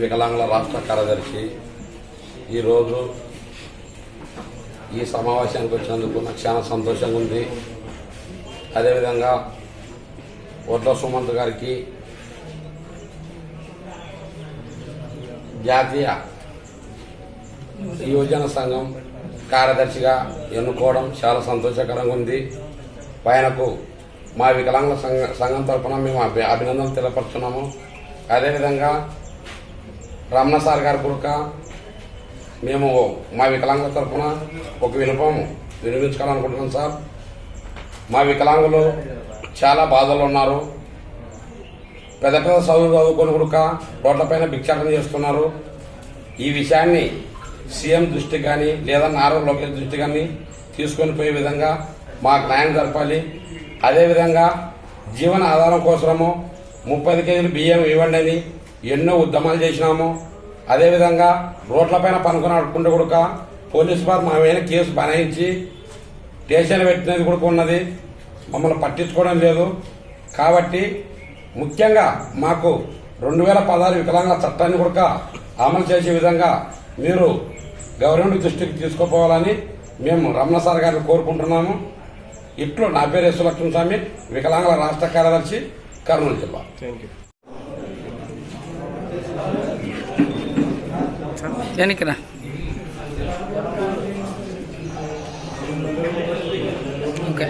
వికలాంగుల రాష్ట్ర కార్యదర్శి ఈరోజు ఈ సమావేశానికి వచ్చినందుకు నాకు చాలా సంతోషంగా ఉంది. అదేవిధంగా వడ్ల సుమంత్ గారికి జాతీయ యువజన సంఘం కార్యదర్శిగా ఎన్నుకోవడం చాలా సంతోషకరంగా ఉంది. ఆయనకు మా వికలాంగుల సంఘం సంఘం తరఫున మేము అభినందనలు తెలపరుచున్నాము అదేవిధంగా రమణ సార్ గారి కొడుక మేము మా వికలాంగుల తరఫున ఒక వినపం వినియోగించుకోవాలనుకుంటున్నాం సార్. మా వికలాంగులు చాలా బాధలు ఉన్నారు. పెద్ద పెద్ద చదువులు చదువుకొని కొడుక రోడ్లపైన భిక్షాటన చేస్తున్నారు. ఈ విషయాన్ని సీఎం దృష్టి కానీ లేదా నారా లోకేష్ దృష్టి కానీ తీసుకొని పోయే విధంగా మాకు న్యాయం జరపాలి. అదేవిధంగా జీవన ఆధారం కోసము ముప్పై కేజీలు బియ్యం ఇవ్వండి అని ఎన్నో ఉద్యమాలు చేసినాము. అదేవిధంగా రోడ్లపైన పనుకొని ఆడుకుంటే కూడా పోలీస్ వారు మా మీద కేసు బనాయించి స్టేషన్ పెట్టినది కూడా ఉన్నది. మమ్మల్ని పట్టించుకోవడం లేదు. కాబట్టి ముఖ్యంగా మాకు రెండు వేల పదహారు వికలాంగుల చట్టాన్ని కూడా అమలు చేసే విధంగా మీరు గవర్నమెంట్ దృష్టికి తీసుకుపోవాలని మేము రమణ సార్ గారిని కోరుకుంటున్నాము. ఇట్లు నా పేరు యశ్వలక్ష్మి స్వామి వికలాంగుల రాష్ట్ర కార్యదర్శి కర్నూలు జిల్లా. వెనక్కిరా ఓకే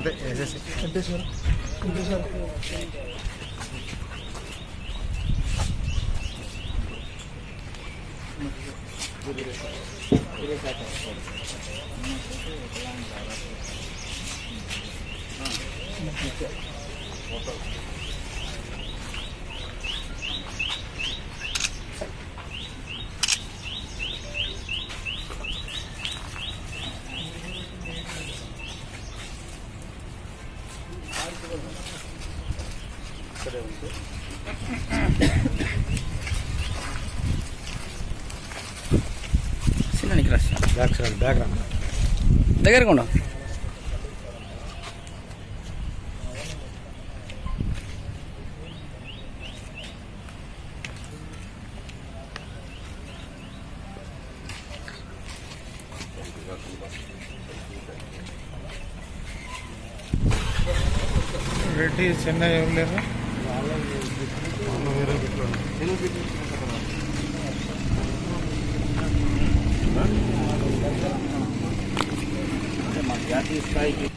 importante es empezar. చిన్నకి రా బ్యాక్ సైడ్ బ్యాక్ రా దగ్గరగా ఉండవు రెడ్డి చెన్నై ఎవరు లేరు వేరే బిట్లో జాతీయ స్థాయికి